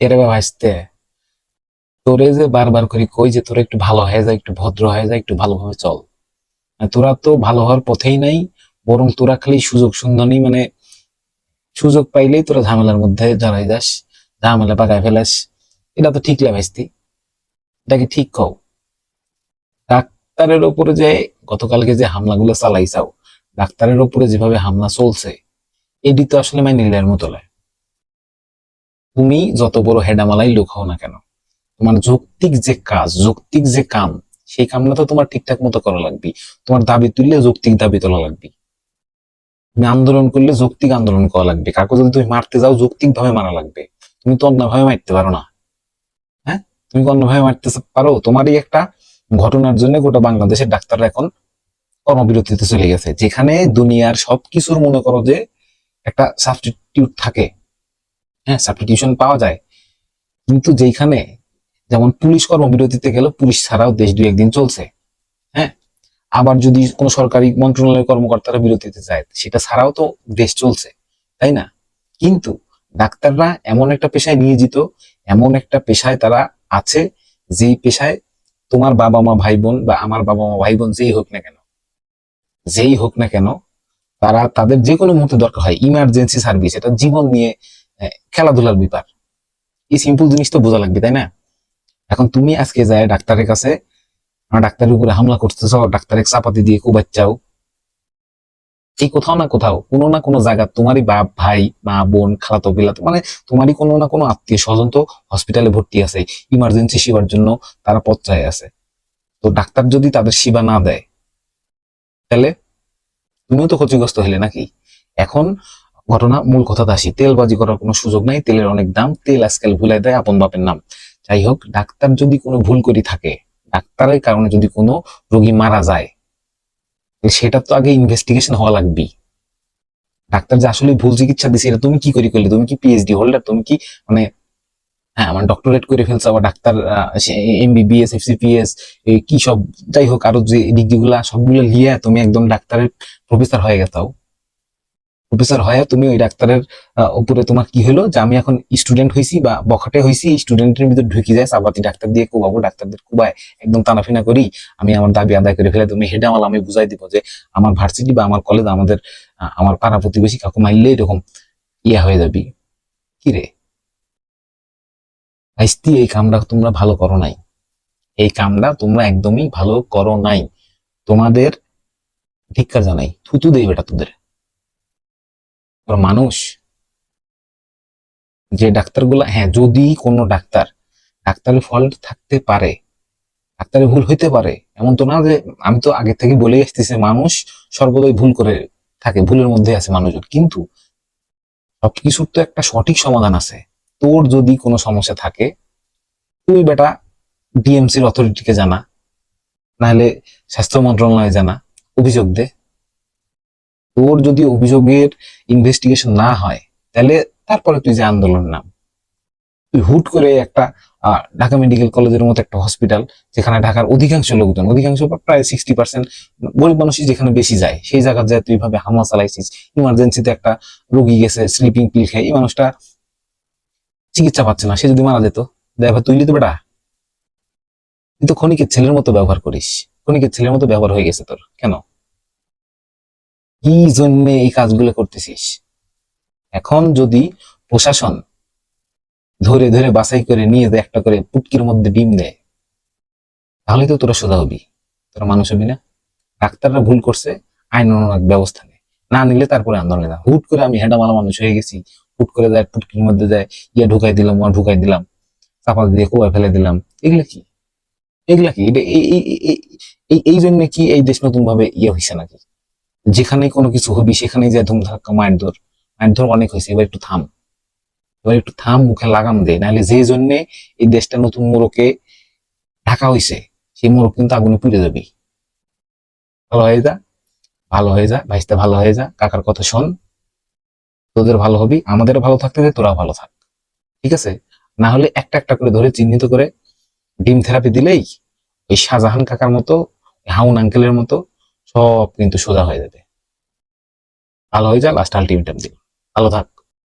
এরে বাবা আসতে। তোরে যে বারবার করে, কই যে তোরা একটু ভালো হয়ে যায় একটু ভদ্র হয়ে যায় একটু ভালোভাবে চল। তোরা তো ভালো হওয়ার পথেই নাই, বরং তোরা খালি সুযোগ সুন্দরী মানে সুযোগ পাইলেই তোরা ঝামেলার মধ্যে জড়াই যাস, ঝামেলা পাকায় ফেলাস। এটা তো ঠিক লাগাইস্তি এটাকে ঠিক কও। ডাক্তারের ওপরে যে গতকালকে যে হামলাগুলো চালাইছাও, ডাক্তারের ওপরে যেভাবে হামলা চলছে এটি তো আসলে মাইনে নেওয়ার মতো লয় তুমি যত বড় হেডামালাই লোক হও না কেন, তোমার যৌক্তিক যে কাজ, যৌক্তিক যে কাম, সেই কামটা তো তোমার ঠিকঠাক মতো করা লাগবে তোমার দাবি তুললে যৌক্তিক দাবি তোলা লাগবে তুমি আন্দোলন করলে যৌক্তিক আন্দোলন করা লাগবে। কাকু, যদি তুমি মারতে যাও যৌক্তিক ভাবে মারা লাগবে। তুমি তো অন্যভাবে মারতে পারো না। হ্যাঁ? তুমি অন্যভাবে মারতে পারো? তোমারই একটা ঘটনার জন্য গোটা বাংলাদেশের ডাক্তাররা এখন কর্মবিরতিতে চলে গেছে, যেখানে দুনিয়ার সবকিছুর মনে করো যে একটা সাবস্টিটিউট থাকে। হ্যাঁ সাবস্টিটিউশন পাওয়া যায়। কিন্তু যেখানে যেমন পুলিশ কর্মবিরতিতে গেল পুলিশ ছাড়াও দেশ দুই একদিন চলছে। হ্যাঁ আবার যদি কোনো সরকারি মন্ত্রণালয়ের কর্মকর্তারা বিরতিতে যায়, সেটা ছাড়াও তো দেশ চলছে, তাই না? কিন্তু ডাক্তাররা এমন একটা পেশায় নিয়োজিত, এমন একটা পেশায় তারা আছে, যেই পেশায় তোমার বাবা মা, ভাই বোন বা আমার বাবা মা, ভাই বোন যেই হোক না কেন, যেই হোক না কেন, তারা তাদের যে কোনো মুহূর্তে দরকার হয়। ইমার্জেন্সি সার্ভিস, এটা জীবন নিয়ে খেলাধুলার ব্যাপার। এই সিম্পল জিনিস তো বোঝা লাগবে, তাই না? এখন তুমি আজকে যায় ডাক্তারের কাছে ডাক্তারের উপরে হামলা করতেছ, ডাক্তারের চাপাতি দিয়ে কুবাচ্চাও। এই কোথাও না কোথাও, কোনো না কোনো জায়গা তোমারই বাপ, ভাই, মা, বোন, খালাতো বিলাতো মানে তোমারই কোনো না কোনো আত্মীয় স্বজন তো হসপিটালে ভর্তি আছে ইমার্জেন্সি সেবার জন্য তারা পচ্চায় আছে। তো ডাক্তার যদি তাদের সেবা না দেয়, তাহলে তুমিও তো ক্ষতিগ্রস্ত হলে নাকি? এখন ঘটনা, মূল কথাতে আসি তেলবাজি করার কোনো সুযোগ নাই, তেলের অনেক দাম, তেল আজকাল ভুলাই দেয় আপন বাপের নাম। যাই হোক, ডাক্তার যদি কোনো ভুল করি থাকে, ডাক্তারের কারণে যদি কোনো রোগী মারা যায় সেটা তো আগে ইনভেস্টিগেশন হওয়া লাগবে ডাক্তার যে আসলে ভুল চিকিৎসা দিছে, এটা তুমি কি করে করলে? তুমি কি পিএইচডি হোল্ডার তুমি কি মানে হ্যাঁ আমার ডক্টরেট করে ফেলছো, আবার ডাক্তার এমবিবিএস এফসিপিএস কি সব, যাই হোক, আরও যে ডিগ্রি গুলা সবগুলো লিয়ে তুমি একদম ডাক্তারের প্রফেসর হয়ে গেছাও প্রফেসর হয়ে তুমি ওই ডাক্তারের উপরে তোমার কি হলো? যে আমি এখন স্টুডেন্ট হইছি বা বখাটে হইছি স্টুডেন্টের ভিতর ঢুকি যায়, সাবাতি ডাক্তার দিয়ে কুবাবো, ডাক্তারদের কুবায়, একদম টানাফিনা করি। আমি আমার দাবি আদায় করে ফেলে, তুমি হেডে আমার আমি বুঝাই দিব যে আমার ভার্সিটি বা আমার কলেজ আমাদের আমার পাড়া প্রতিবেশী কাকু মাইলে এরকম ইয়া হয়ে যাবি। কি রে? ভাইস্তি এই কামটা তোমরা ভালো করো নাই। এই কামটা তোমরা একদমই ভালো করো নাই। তোমাদের ধিক্কার জানাই। থুতু দেই বেটা তোদের। ওরা মানুষ। যে ডাক্তারগুলা হ্যাঁ যদি কোনো ডাক্তার, ডাক্তারের ফল্ট থাকতে পারে, ডাক্তারের ভুল হইতে পারে, এমন তো না যে আমি তো আগে থেকে বলে আসতেছি, মানুষ সর্বদাই ভুল করে থাকে, ভুলের মধ্যে আছে মানুষজন। কিন্তু সবকিছুর তো একটা সঠিক সমাধান আছে। তোর যদি কোনো সমস্যা থাকে, তুই বেটা ডিএমসির অথরিটিকে জানা, নাহলে স্বাস্থ্য মন্ত্রণালয়ে জানা, অভিযোগ দে। তোর যদি অভিযোগের ইনভেস্টিগেশন না হয়, তাহলে তারপরে তুই যে আন্দোলন নাম। তুই হুট করে একটা ঢাকা মেডিকেল কলেজের মতো একটা হসপিটাল যেখানে ঢাকার অধিকাংশ লোকজন, অধিকাংশ প্রায় সিক্সটি পার্সেন্ট গরিব মানুষই যেখানে বেশি যায়, সেই জায়গা যায় তুই ভাবে হামা চালাইছিস ইমার্জেন্সিতে একটা রোগী গেছে স্লিপিং পিল খেয়ে, এই মানুষটা চিকিৎসা পাচ্ছে না, সে যদি মারা যেত, দেখ তুই তো বেটা, তুই তো ক্ষণিকের ছেলের মতো ব্যবহার করিস, ক্ষণিকের ছেলের মতো ব্যবহার হয়ে গেছে তোর, কেন? কি জন্য এই কাজগুলো করতেছিস? এখন যদি প্রশাসন ধরে ধরে বাছাই করে নিয়ে একটা করে পুটকির মধ্যে ডিম দেয়, তাহলে তো তোরা সোজা হবি। তোরা মানুষ হবি না। ডাক্তাররা ভুল করছে, আইন অনুযায়ী ব্যবস্থা না নিলে তারপরে আন্দোলনে না হুট করে আমি হেডামালা মানুষ হয়ে গেছি। হুট করে যায় পুটকির মধ্যে যায়, ইয়া ঢুকাই দিলাম, ওয়া ঢুকাই দিলাম, চাপা দিয়ে কুয়া ফেলে দিলাম। এগুলা কি? এগুলা কি? এটা এই জন্য কি এই দেশ নতুন ভাবে ইয়ে হয়েছে নাকি? যেখানে কোনো কিছু হবি সেখানে যে ধুম ধাক্কা মায়ের ধর মায়ের ধর অনেক হয়েছে, এবার একটু থাম। এবার একটু থাম, মুখে লাগাম দে। নাহলে যে জন্য এই দেশটা নতুন মোড়কে ঢাকা হয়েছে সেই মোড়ক কিন্তু আগুনে পুড়ে যাবি। ভালো হয়ে যা, ভালো হয়ে যা, ভাইস্তা ভালো হয়ে যা, কাকার কথা শোন। তোদের ভালো হবি আমাদের ভালো থাকতে দে তোরা ভালো থাক। ঠিক আছে? না হলে একটা একটা করে ধরে চিহ্নিত করে ডিম থেরাপি দিলেই ওই শাহজাহান কাকার মতো, হাউন আঙ্কেলের মতো সব কিন্তু সোজা হয়ে যাবে। ভালো হয়ে যা লাস্ট আলটিমেটাম দিল ভালো থাক।